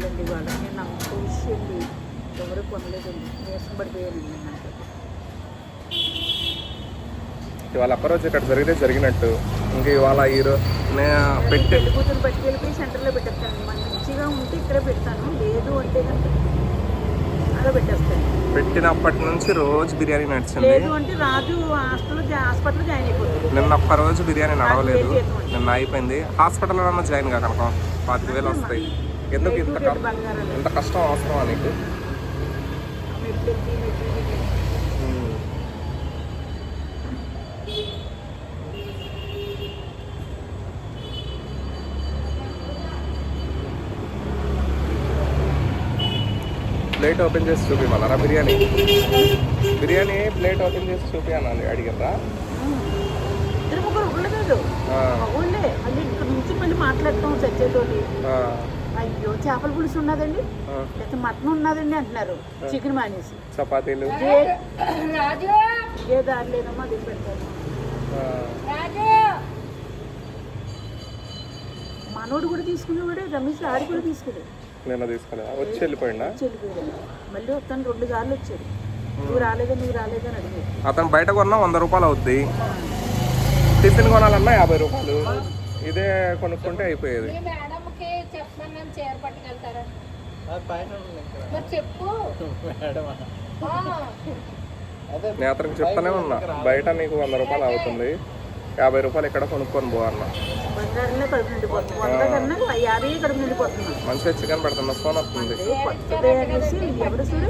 కొనాలండి ఇవాళ. నేను అంత విషయండి ఎవరు కొనలేదండి. నీరసం పడిపోయానండి ఇవాళ ఒక్కరోజు ఇక్కడ జరిగితే జరిగినట్టు. ఇంకా ఇవాళ ఈరో నేను పెట్టే పెళ్ళి కూతురు పట్టుకెళ్ళిపోయి సెంటర్లో పెట్టేస్తాను. మంచిగా ఉంటే ఇక్కడే పెడతాను. లేదు అంటే అలా పెట్టేస్తాను. పెట్టినప్పటి నుంచి రోజు బిర్యానీ నడిచింది. లేదు అంటే రాజు హాస్టల్లో జా- హాస్పిటల్లో జాయిన్ అయిపోతుంది నిన్న ఒక్క రోజు బిర్యానీ నడవలేదు. నిన్న అయిపోయింది. హాస్పిటల్లో జాయిన్గా కనుక పాతిక వేలు వస్తాయి. ఎందుకు ఇంత ఇంత కష్టం అవసరమా నీకు. ప్లేట్ ఓపెన్ చేసి చూపిమన్నారా బిర్యానీ? బిర్యానీ ప్లేట్ ఓపెన్ చేసి చూపియన్నాను అడిగినరా ఇద్దరు ముగ్గురు ఉండలేదు అయ్యో చేపల పులుసు ఉన్నదండి? లేకపోతే మటన్ ఉన్నదండి అంటున్నారు. చికెన్ మానేసి. చపాతీలు. ఏ- దారి లేదమ్మా అది పెడతారు మనోడు కూడా తీసుకునేవాడే రమేష్ ఆడి కూడా తీసుకునే. నిన్న తీసుకోలేదా వచ్చి వెళ్ళిపోయిందా చెల్లిపోయాడు మళ్ళీ వస్తాను రెండు సార్లు వచ్చాడు. నువ్వు రాలేదా నువ్వు రాలేదా అని అడిగాడు. అతను బయట కొన్నా వంద రూపాయలు అవుద్ది. టిఫిన్ కొనాలన్నా యాభై రూపాయలు. ఇదే కొనుక్కుంటే అయిపోయేది. చీర పట్టుకెళ్తారా? మరి చెప్పు. ఆ, నేను అతనికి చెప్తానే ఉన్నా. బయట నీకు వంద రూపాయలు అవుతుంది. యాభై రూపాయలు ఇక్కడ కొనుక్కొని పో అన్న. బంగారంలో కడుపు నిండిపోతుంది. వంద కన్నా యాభై కడుపు నిండిపోతున్నాను మంచిగా చికెన్ పెడుతున్నా. ఫోన్ వస్తుంది. ఎవరు చూడు?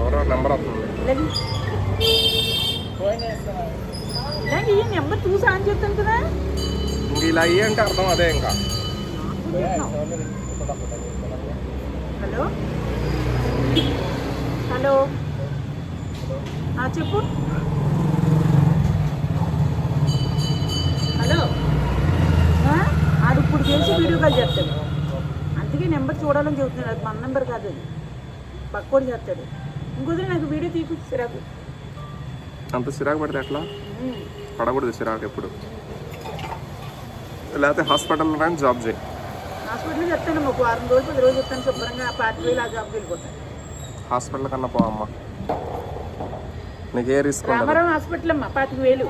ఎవరో నెంబర్ వస్తుంది. నెంబర్ చూసి ఆన్ చేస్తాను కదా. ఇలా అయ్యి అంటే అర్థం అదే ఇంకా. హలో? హలో? చెప్పు. హలో? ఆడు ఇప్పుడు చేసి వీడియో కాల్ చేస్తాడు. అందుకే నెంబర్ చూడాలని చెబుతున్నాడు. అది మన నెంబర్ కాదు అది. పక్కోడు చేస్తాడు. ఇంకొద్దు నాకు వీడియో తీపిచ్చిరాకు అంత చిరాకు పడితే ఎట్లా? పడకూడదు చిరాకు ఎప్పుడు. లేకపోతే హాస్పిటల్లో జాబ్ చేయి. హాస్పిటల్లో చెప్తాను ఒక వారం రోజులు పది రోజులు చెప్తాను శుభ్రంగా పార్టీ వేలు ఆ జాబ్కి వెళ్ళిపోతాను. హాస్పిటల్ కన్నా పో అమ్మ. నీకు ఏ రిస్క్ రామారావు హాస్పిటల్ అమ్మా పాతిక వేలు.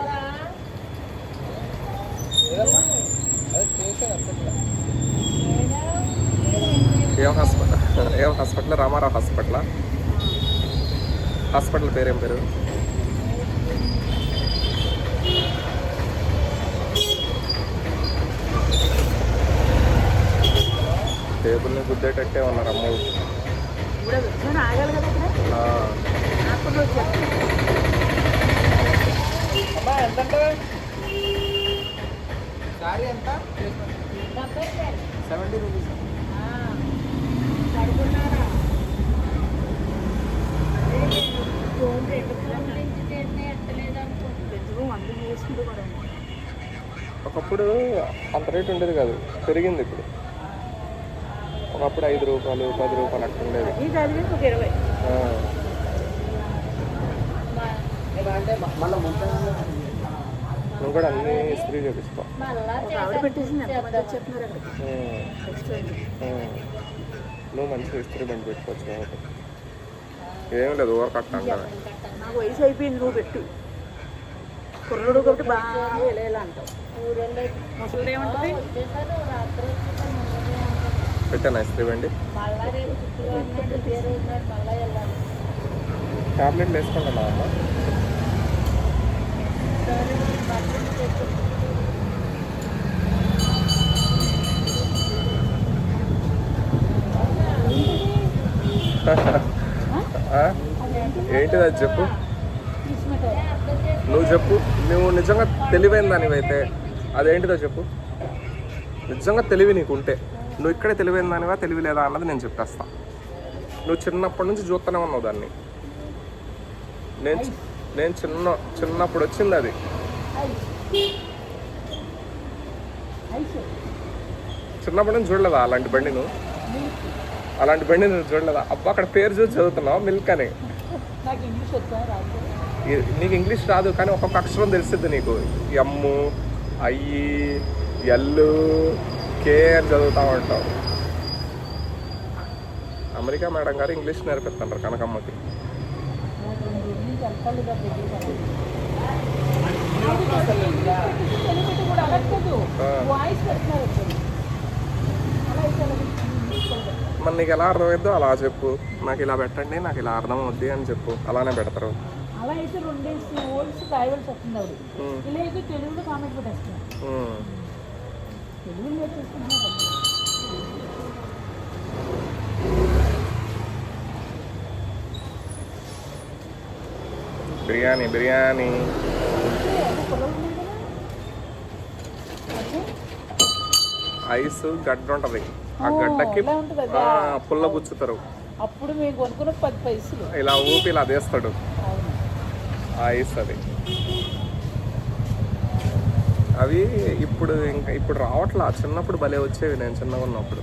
ఏం హాస్పిటల్ ఏం హాస్పిటల్? రామారావు హాస్పిటల్? హాస్పిటల్ పేరు పేరు టేబుల్ని గుద్దేటట్టే ఉన్నారు అమ్మ ఇప్పుడు వచ్చాను ఆగాలి కదా ఇక్కడ హాస్పిటల్ వచ్చాను నుంచి చేస్తే ఎత్తలేదు అనుకో ఎందుకు వంద చేసుకుంటూ కూడా ఒకప్పుడు అంత రేట్ ఉండేది కాదు పెరిగింది ఇప్పుడు. ఒకప్పుడు ఐదు రూపాయలు పది రూపాయలు కాదు ఇరవై. ఆ. నువ్వు కూడా అన్ని ఇస్త్రీ చేపిస్తావు. నువ్వు మంచిగా ఇస్త్రీ బండి పెట్టుకోవచ్చు కాబట్టి. ఏం లేదు ఓవర్ కట్ అంటారు నాకు వయసు అయిపోయింది నువ్వు పెట్టు. కుర్రుడు కాబట్టి బాగా ముసలి ఏమంటుంది పెట్టాను ఐస్ క్రీమ్ అండి. టాబ్లెట్లు వేసుకుంటున్నా అమ్మ. ఏంటిది అది చెప్పు? నువ్వు చెప్పు. నువ్వు నిజంగా తెలివైన దానివైతే. అదేంటిదో చెప్పు. నిజంగా తెలివి నీకు ఉంటే నువ్వు ఇక్కడే తెలివైన దానివా తెలివి లేదా అన్నది నేను చెప్పేస్తా. నువ్వు చిన్నప్పటి నుంచి చూస్తూనే ఉన్నావు దాన్ని. నేను నేను చిన్న చిన్నప్పుడు వచ్చింది అది. చిన్నప్పటి నుంచి చూడలేదా అలాంటి బండి నువ్వు అలాంటి బండి నువ్వు చూడలేదా? అబ్బా అక్కడ పేరు చూసి చదువుతున్నావు మిల్క్ అని? నాకు ఇంగ్లీష్ వచ్చా రాదు ఈ- నీకు ఇంగ్లీష్ రాదు కానీ ఒక్కొక్క అక్షరం తెలిసిద్ది నీకు. ఎమ్ము అయ్యి ఎల్లు కే అని చదువుతా ఉంటావు అమెరికా మేడం గారు ఇంగ్లీష్ నేర్పిస్తుంటారు కనకమ్మకి. మరి నీకు ఎలా అర్థమైద్దో అలా చెప్పు. నాకు ఇలా పెట్టండి నాకు ఇలా అర్థం అవుద్ది అని చెప్పు. అలానే పెడతారు. అలా అయితే రెండేసి ఓల్డ్స్ రాయవలసి వస్తుంది ఇలా అయితే తెలుగులో కామెంట్ పెట్టేస్తున్నారు. బిర్యానీ బిర్యానీ. ఐస్ గడ్డ ఉంటది. ఆ గడ్డకి పుల్ల పుచ్చుతారు అప్పుడు మేము కొనుక్కున్న పది పైసలు. ఇలా ఊపి ఇలా ఆ ఐస్ అది. అవి ఇప్పుడు ఇంకా ఇప్పుడు రావట్లా. చిన్నప్పుడు భలే వచ్చేవి నేను చిన్నగా ఉన్నప్పుడు.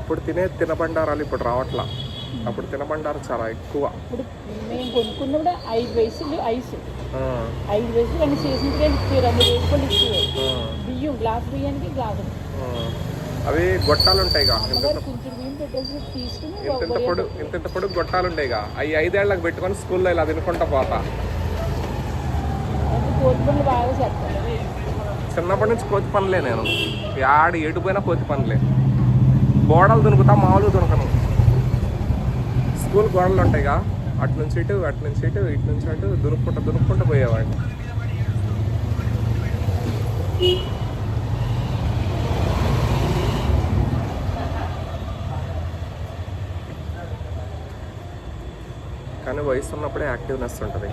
అప్పుడు తినే తినబండారాలు ఇప్పుడు రావట్లా. అప్పుడు తినబండారం చాలా ఎక్కువ. ఇప్పుడు మేము కొనుక్కున్నప్పుడు ఐదు వయసులు ఐస్. ఐదు వయసులు ఇచ్చారు అన్ని వేసుకొని బియ్యం గ్లాస్ బియ్యానికి గ్లాసు. అవి గొట్టాలు ఉంటాయిగా ఇంత అమ్మగారు కొంచెం బియ్యం పెట్టేసి తీసుకుని ఇంత ఇంత పొడు ఇంత ఇంత పొడుగు గొట్టాలు ఉంటాయిగా అవి ఐదేళ్ళకు పెట్టుకొని స్కూల్లో ఇలా తినుకుంటా పోతా. చిన్నప్పటి నుంచి కోతి పనులే నేను. యాడ ఎటుపోయినా కోతి పనులే. గోడలు దునుకుతా మామూలుగా దునకను. స్కూల్ గోడలు ఉంటాయిగా అటు నుంచి ఇటు అటు నుంచి ఇటు ఇటు నుంచి అటు దునుక్కుంటా దునుక్కుంటూ పోయేవాడిని కానీ వయసు ఉన్నప్పుడే యాక్టివ్నెస్ ఉంటుంది.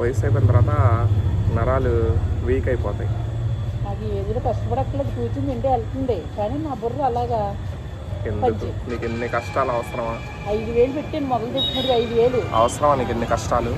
వయసు అయిపోయిన తర్వాత నరాలు వీక్ అయిపోతాయి. నాకు ఏదో కష్టపడక్కలేదు కూర్చుని తింటే వెళ్తుంది కానీ నా బుర్ర అలాగా ఎందుకు? నీకు ఎన్ని కష్టాలు అవసరమా? ఐదు వేలు పెట్టాను. మొదలు పెట్టినప్పుడు ఐదు వేలు. అవసరమా నీకు ఎన్ని కష్టాలు?